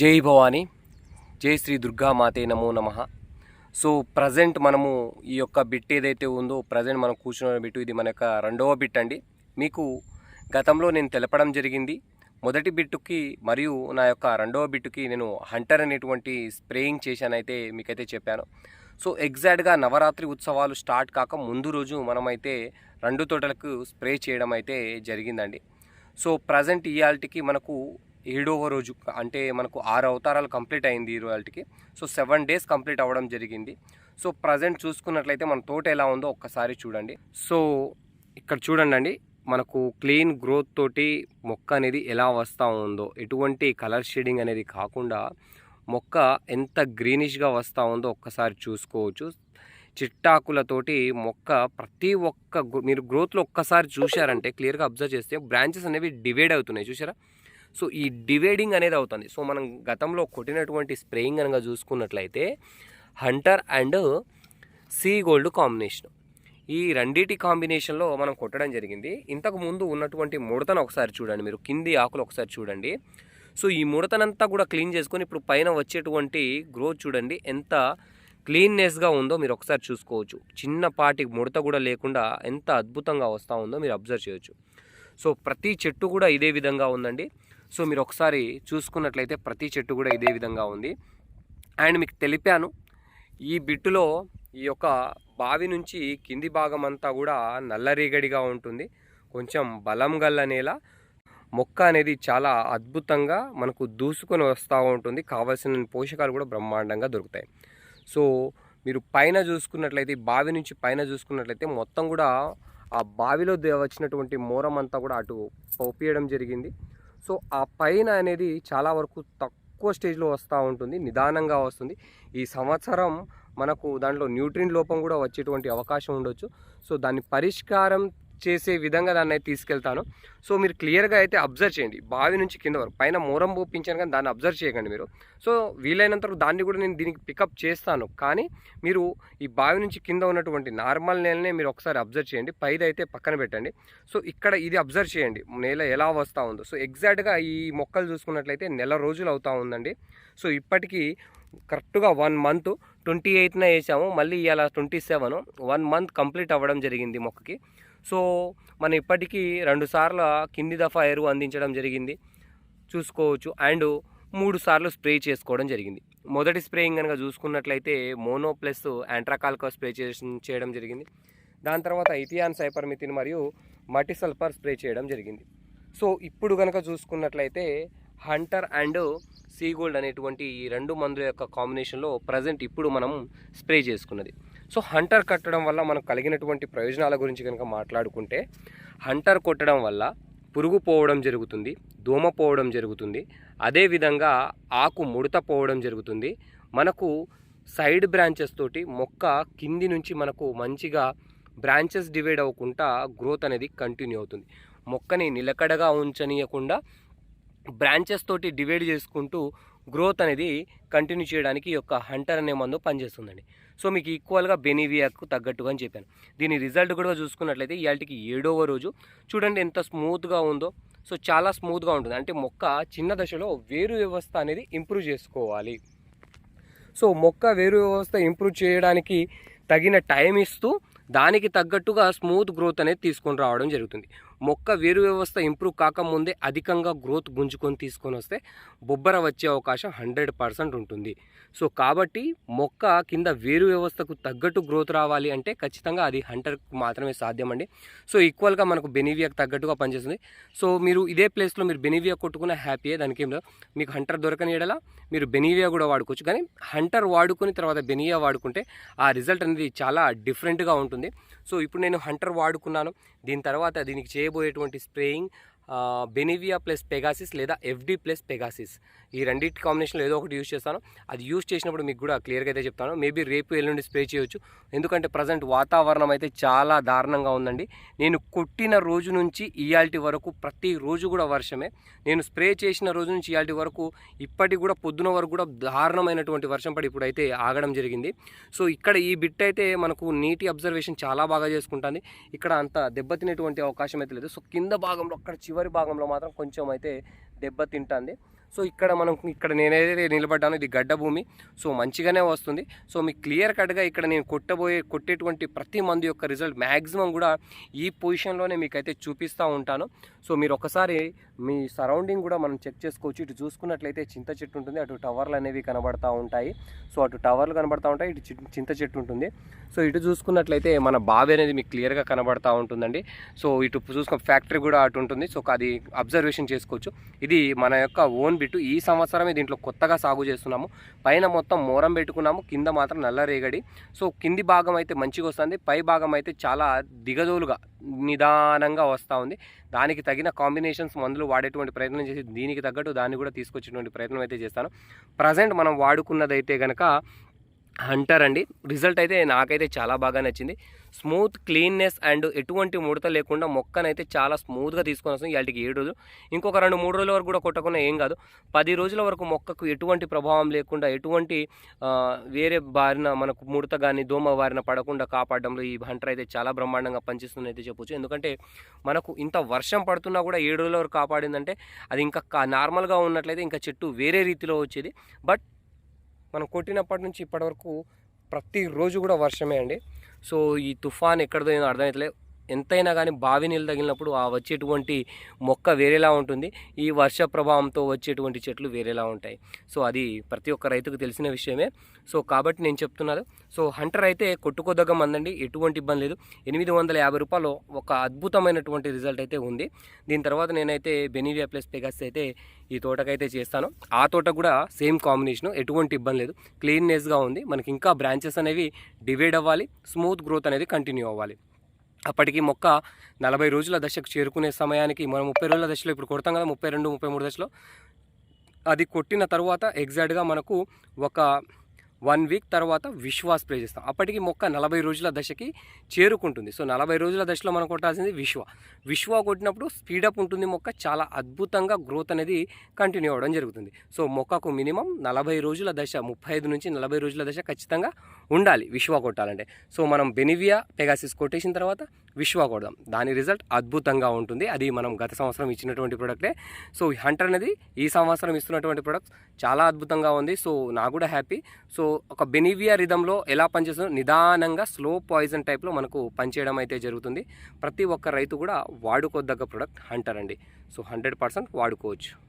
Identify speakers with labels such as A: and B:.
A: జై భవాని. జై శ్రీ దుర్గామాతే నమో నమ. సో ప్రజెంట్ మనము ఈ యొక్క బిట్ ఏదైతే ఉందో ప్రజెంట్ మనం కూర్చున్న బిట్ ఇది మన యొక్క రెండవ బిట్ అండి. మీకు గతంలో నేను తెలపడం జరిగింది. మొదటి బిట్టుకి మరియు నా యొక్క రెండవ బిట్టుకి నేను హంటర్ అనేటువంటి స్ప్రేయింగ్ చేశానైతే మీకైతే చెప్పాను. సో ఎగ్జాక్ట్గా నవరాత్రి ఉత్సవాలు స్టార్ట్ కాక ముందు రోజు మనమైతే రెండు తోటలకు స్ప్రే చేయడం అయితే జరిగిందండి. సో ప్రజెంట్ ఇయాల్టికి మనకు ఏడవ రోజు అంటే మనకు ఆరు అవతారాలు కంప్లీట్ అయింది ఈ రోజుకి సో సెవెన్ డేస్ కంప్లీట్ అవ్వడం జరిగింది. సో ప్రజెంట్ చూసుకున్నట్లయితే మన తోట ఎలా ఉందో ఒక్కసారి చూడండి. సో ఇక్కడ చూడండి అండి మనకు క్లీన్ గ్రోత్ తోటి మొక్క అనేది ఎలా వస్తూ ఉందో ఎటువంటి కలర్ షేడింగ్ అనేది కాకుండా మొక్క ఎంత గ్రీనిష్గా వస్తూ ఉందో ఒక్కసారి చూసుకోవచ్చు. చిట్టాకులతోటి మొక్క ప్రతి ఒక్క మీరు గ్రోత్లో ఒక్కసారి చూశారంటే క్లియర్గా అబ్జర్వ్ చేస్తే బ్రాంచెస్ అనేవి డివైడ్ అవుతున్నాయి. చూసారా సో ఈ డివైడింగ్ అనేది అవుతుంది. సో మనం గతంలో కొట్టినటువంటి స్ప్రేయింగ్ కనుక చూసుకున్నట్లయితే Hunter and sea gold combination ఈ రెండిటి కాంబినేషన్లో మనం కొట్టడం జరిగింది. ఇంతకు ముందు ఉన్నటువంటి ముడతను ఒకసారి చూడండి మీరు. కింది ఆకులు ఒకసారి చూడండి. సో ఈ ముడతనంతా కూడా క్లీన్ చేసుకొని ఇప్పుడు పైన వచ్చేటువంటి గ్రోత్ చూడండి. ఎంత క్లీన్నెస్గా ఉందో మీరు ఒకసారి చూసుకోవచ్చు. చిన్నపాటి ముడత కూడా లేకుండా ఎంత అద్భుతంగా వస్తూ ఉందో మీరు అబ్జర్వ్ చేయొచ్చు. సో ప్రతి చెట్టు కూడా ఇదే విధంగా ఉందండి. సో మీరు ఒకసారి చూసుకున్నట్లయితే ప్రతి చెట్టు కూడా ఇదే విధంగా ఉంది. అండ్ మీకు తెలిపాను ఈ బిట్టులో ఈ యొక్క బావి నుంచి కింది భాగం అంతా కూడా నల్లరేగడిగా ఉంటుంది. కొంచెం బలం గల్ల నేల. మొక్క అనేది చాలా అద్భుతంగా మనకు దూసుకొని వస్తూ ఉంటుంది. కావాల్సిన పోషకాలు కూడా బ్రహ్మాండంగా దొరుకుతాయి. సో మీరు పైన చూసుకున్నట్లయితే బావి నుంచి పైన చూసుకున్నట్లయితే మొత్తం కూడా ఆ బావిలో వచ్చినటువంటి మూరం అంతా కూడా అటు పోపియడం జరిగింది. సో ఆ పైన అనేది చాలా వరకు తక్కువ స్టేజ్లో వస్తూ ఉంటుంది నిదానంగా వస్తుంది. ఈ సంవత్సరం మనకు దాంట్లో న్యూట్రిన్ లోపం కూడా వచ్చేటువంటి అవకాశం ఉండొచ్చు. సో దాని పరిష్కారం చేసే విధంగా దాన్ని అయితే తీసుకెళ్తాను. సో మీరు క్లియర్గా అయితే అబ్జర్వ్ చేయండి. బావి నుంచి కింద వరకు. పైన మూరం పోపించాను కానీ దాన్ని అబ్జర్వ్ చేయకండి మీరు. సో వీలైనంత వరకు దాన్ని కూడా నేను దీనికి పికప్ చేస్తాను. కానీ మీరు ఈ బావి నుంచి కింద ఉన్నటువంటి నార్మల్ నేలనే మీరు ఒకసారి అబ్జర్వ్ చేయండి. పైది అయితే పక్కన పెట్టండి. సో ఇక్కడ ఇది అబ్జర్వ్ చేయండి. నేల ఎలా వస్తూ ఉందో. సో ఎగ్జాక్ట్గా ఈ మొక్కలు చూసుకున్నట్లయితే నెల రోజులు అవుతూ ఉందండి. సో ఇప్పటికీ కరెక్ట్గా వన్ మంత్ ట్వంటీ ఎయిత్న వేసాము. మళ్ళీ ఇవాళ twenty seven. One month complete అవ్వడం జరిగింది మొక్కకి. సో మనం ఇప్పటికీ రెండు సార్ల కింది దఫా ఎరువు అందించడం జరిగింది. చూసుకోవచ్చు. అండ్ మూడు సార్లు స్ప్రే చేసుకోవడం జరిగింది. మొదటి స్ప్రేయింగ్ కనుక చూసుకున్నట్లయితే మోనో ప్లస్ యాంట్రాకాల్కో స్ప్రే చేయడం జరిగింది. దాని తర్వాత ఇథియాన్ సైపర్మితిన్ మరియు మట్టి సల్ఫర్ స్ప్రే చేయడం జరిగింది. సో ఇప్పుడు కనుక చూసుకున్నట్లయితే హంటర్ అండ్ సీగోల్డ్ అనేటువంటి ఈ రెండు మందుల యొక్క కాంబినేషన్లో ప్రజెంట్ ఇప్పుడు మనం స్ప్రే చేసుకున్నది. సో హంటర్ కట్టడం వల్ల మనకు కలిగినటువంటి ప్రయోజనాల గురించి కనుక మాట్లాడుకుంటే హంటర్ కొట్టడం వల్ల పురుగు పోవడం జరుగుతుంది దోమ పోవడం జరుగుతుంది అదేవిధంగా ఆకు ముడత పోవడం జరుగుతుంది. మనకు సైడ్ బ్రాంచెస్ తోటి మొక్క కింది నుంచి మనకు మంచిగా బ్రాంచెస్ డివైడ్ అవ్వకుండా గ్రోత్ అనేది కంటిన్యూ అవుతుంది. మొక్కని నిలకడగా ఉంచనీయకుండా బ్రాంచెస్ తోటి డివైడ్ చేసుకుంటూ గ్రోత్ అనేది కంటిన్యూ చేయడానికి ఈ యొక్క హంటర్ అనే మందు పనిచేస్తుందండి. సో మీకు ఈక్వల్గా బెనివియాకు తగ్గట్టుగా అని చెప్పాను. దీని రిజల్ట్ కూడా చూసుకున్నట్లయితే ఇవాళకి ఏడవ రోజు. చూడండి ఎంత స్మూత్గా ఉందో. సో చాలా స్మూత్గా ఉంటుంది. అంటే మొక్క చిన్న దశలో వేరు వ్యవస్థ అనేది ఇంప్రూవ్ చేసుకోవాలి. సో మొక్క వేరు వ్యవస్థ ఇంప్రూవ్ చేయడానికి తగిన టైం ఇస్తూ దానికి తగ్గట్టుగా స్మూత్ గ్రోత్ అనేది తీసుకొని రావడం జరుగుతుంది. మొక్క వేరు వ్యవస్థ ఇంప్రూవ్ కాకముందే అధికంగా గ్రోత్ గుంజుకొని తీసుకొని వస్తే బొబ్బర వచ్చే అవకాశం హండ్రెడ్ పర్సెంట్ ఉంటుంది. సో కాబట్టి మొక్క కింద వేరు వ్యవస్థకు తగ్గట్టు గ్రోత్ రావాలి అంటే ఖచ్చితంగా అది హంటర్కి మాత్రమే సాధ్యమండి. సో ఈక్వల్గా మనకు బెనివియాకి తగ్గట్టుగా పనిచేస్తుంది. సో మీరు ఇదే ప్లేస్లో మీరు బెనివియా కొట్టుకున్న హ్యాపీయే దానికి ఏం లేదు. మీకు హంటర్ దొరకని ఎడలా మీరు బెనివియా కూడా వాడుకోవచ్చు. కానీ హంటర్ వాడుకుని తర్వాత బెనివియా వాడుకుంటే ఆ రిజల్ట్ అనేది చాలా డిఫరెంట్గా ఉంటుంది. సో ఇప్పుడు నేను హంటర్ వాడుకున్నాను. దీని తర్వాత దీనికి చే చేయబోయేటువంటి స్ప్రేయింగ్ బెనివియా ప్లస్ పెగాసిస్ లేదా ఎఫ్డి ప్లస్ పెగాసిస్ ఈ రెండింటి కాంబినేషన్లో ఏదో ఒకటి యూజ్ చేస్తాను. అది యూజ్ చేసినప్పుడు మీకు కూడా క్లియర్గా అయితే చెప్తాను. మేబీ రేపు ఎల్లుండి స్ప్రే చేయొచ్చు. ఎందుకంటే ప్రజెంట్ వాతావరణం అయితే చాలా దారుణంగా ఉందండి. నేను కొట్టిన రోజు నుంచి ఇయాల్టి వరకు ప్రతి రోజు కూడా వర్షమే. నేను స్ప్రే చేసిన రోజు నుంచి ఇయాల్టి వరకు ఇప్పటికి కూడా పొద్దున వరకు కూడా దారుణమైనటువంటి వర్షం పడి ఇప్పుడు అయితే ఆగడం జరిగింది. సో ఇక్కడ ఈ బిట్ అయితే మనకు నీటి అబ్జర్వేషన్ చాలా బాగా చేసుకుంటుంది. ఇక్కడ అంత దెబ్బతినేటువంటి అవకాశం అయితే లేదు. సో కింద భాగంలో అక్కడ చివరి భాగంలో మాత్రం కొంచెం అయితే దెబ్బతింటుంది సో ఇక్కడ మనం ఇక్కడ నేనైతే నిలబడ్డాను ఇది గడ్డ భూమి. సో మంచిగానే వస్తుంది. సో మీకు క్లియర్ కట్గా ఇక్కడ నేను కొట్టబోయే కొట్టేటువంటి ప్రతి మంది యొక్క రిజల్ట్ మ్యాక్సిమం కూడా ఈ పొజిషన్లోనే మీకైతే చూపిస్తూ ఉంటాను. సో మీరు ఒకసారి మీ సరౌండింగ్ కూడా మనం చెక్ చేసుకోవచ్చు. ఇటు చూసుకున్నట్లయితే చింత చెట్టు ఉంటుంది. అటు టవర్లు అనేవి కనబడతా ఉంటాయి. సో అటు టవర్లు కనబడతా ఉంటాయి. ఇటు చింత చెట్టు ఉంటుంది. సో ఇటు చూసుకున్నట్లయితే మన బావి అనేది మీకు క్లియర్గా కనబడతా ఉంటుందండి. సో ఇటు చూసుకున్న ఫ్యాక్టరీ కూడా అటు ఉంటుంది. సో అది అబ్జర్వేషన్ చేసుకోవచ్చు. ఇది మన యొక్క ఓన్ బిట్టు. ఈ సంవత్సరమే దీంట్లో కొత్తగా సాగు చేస్తున్నాము. పైన మొత్తం మోరం పెట్టుకున్నాము. కింద మాత్రం నల్ల రేగడి. సో కింది భాగం అయితే మంచిగా వస్తుంది. పై భాగం అయితే చాలా దిగజోలుగా నిదానంగా వస్తూ ఉంది. దానికి తగిన కాంబినేషన్స్ మందులు వాడేటువంటి ప్రయత్నం చేసి దీనికి తగ్గట్టు దాన్ని కూడా తీసుకొచ్చేటువంటి ప్రయత్నం అయితే చేస్తాను. ప్రజెంట్ మనం వాడుకున్నదైతే కనుక హంటర్ అండి రిజల్ట్ అయితే నాకైతే చాలా బాగా నచ్చింది. స్మూత్ క్లీన్నెస్ అండ్ ఎటువంటి ముడత లేకుండా మొక్కనైతే చాలా స్మూత్గా తీసుకొని వస్తుంది ఇవాళకి ఏడు రోజులు. ఇంకొక రెండు మూడు రోజుల వరకు కూడా కొట్టకుండా ఏం కాదు. పది రోజుల వరకు మొక్కకు ఎటువంటి ప్రభావం లేకుండా ఎటువంటి వేరే బారిన మనకు ముడత కానీ దోమ బారిన పడకుండా కాపాడడంలో ఈ హంటర్ అయితే చాలా బ్రహ్మాండంగా పనిచేస్తుంది అయితే చెప్పొచ్చు. ఎందుకంటే మనకు ఇంత వర్షం పడుతున్నా కూడా ఏడు రోజుల వరకు కాపాడిందంటే అది ఇంకా కా- నార్మల్గా ఉన్నట్లయితే ఇంకా చెట్టు వేరే రీతిలో వచ్చేది. బట్ మనం కొట్టినప్పటి నుంచి ఇప్పటివరకు ప్రతిరోజు కూడా వర్షమే అండి. సో ఈ తుఫాన్ ఎక్కడిదో ఏమో అర్థమవుతలే ఎంతైనా కానీ బావి నీళ్ళు తగిలినప్పుడు ఆ వచ్చేటువంటి మొక్క వేరేలా ఉంటుంది. ఈ వర్ష ప్రభావంతో వచ్చేటువంటి చెట్లు వేరేలా ఉంటాయి. సో అది ప్రతి ఒక్క రైతుకు తెలిసిన విషయమే. సో కాబట్టి నేను చెప్తున్నాను. సో హంటర్ అయితే కొట్టుకోదగ్గ మందండి ఎటువంటి ఇబ్బంది లేదు. ఎనిమిది వందల యాభై రూపాయలు ఒక అద్భుతమైనటువంటి రిజల్ట్ అయితే ఉంది. దీని తర్వాత నేనైతే బెనీవియా ప్లస్ పెగాస్ అయితే ఈ తోటకైతే చేస్తాను. ఆ తోట కూడా సేమ్ కాంబినేషన్. ఎటువంటి ఇబ్బంది లేదు. క్లీన్నెస్గా ఉంది. మనకి ఇంకా బ్రాంచెస్ అనేవి డివైడ్ అవ్వాలి. స్మూత్ గ్రోత్ అనేది కంటిన్యూ అవ్వాలి. అప్పటికి మొక్క నలభై రోజుల దశకు చేరుకునే సమయానికి మనం ముప్పై రోజుల దశలో ఇప్పుడు కొడతాం కదా ముప్పై రెండు ముప్పై మూడు దశలో. అది కొట్టిన తర్వాత ఎగ్జాక్ట్గా మనకు ఒక వన్ వీక్ తర్వాత విశ్వాస్ స్ప్రే చేస్తాం. అప్పటికి మొక్క నలభై రోజుల దశకి చేరుకుంటుంది. సో నలభై రోజుల దశలో మనం కొట్టాల్సింది విశ్వ. విశ్వ కొట్టినప్పుడు స్పీడప్ ఉంటుంది మొక్క. చాలా అద్భుతంగా గ్రోత్ అనేది కంటిన్యూ అవ్వడం జరుగుతుంది. సో మొక్కకు మినిమం నలభై రోజుల దశ ముప్పై ఐదు నుంచి నలభై రోజుల దశ ఖచ్చితంగా ఉండాలి విశ్వ కొట్టాలంటే. సో మనం బెనివియా పెగాసిస్ కొట్టేసిన తర్వాత విశ్వా కొడదాం దాని రిజల్ట్ అద్భుతంగా ఉంటుంది. అది మనం గత సంవత్సరం ఇచ్చినటువంటి ప్రొడక్టే. సో హంటర్ అనేది ఈ సంవత్సరం ఇస్తున్నటువంటి ప్రోడక్ట్ చాలా అద్భుతంగా ఉంది. సో నాకు కూడా హ్యాపీ. సో ఒక బెనివియా రిధంలో ఎలా పనిచేస్తుందో నిదానంగా స్లో పాయిజన్ టైప్లో మనకు పనిచేయడం అయితే జరుగుతుంది. ప్రతి ఒక్క రైతు కూడా వాడుకోదగ్గ ప్రోడక్ట్ హంటర్ అండి. సో హండ్రెడ్ పర్సెంట్ వాడుకోవచ్చు.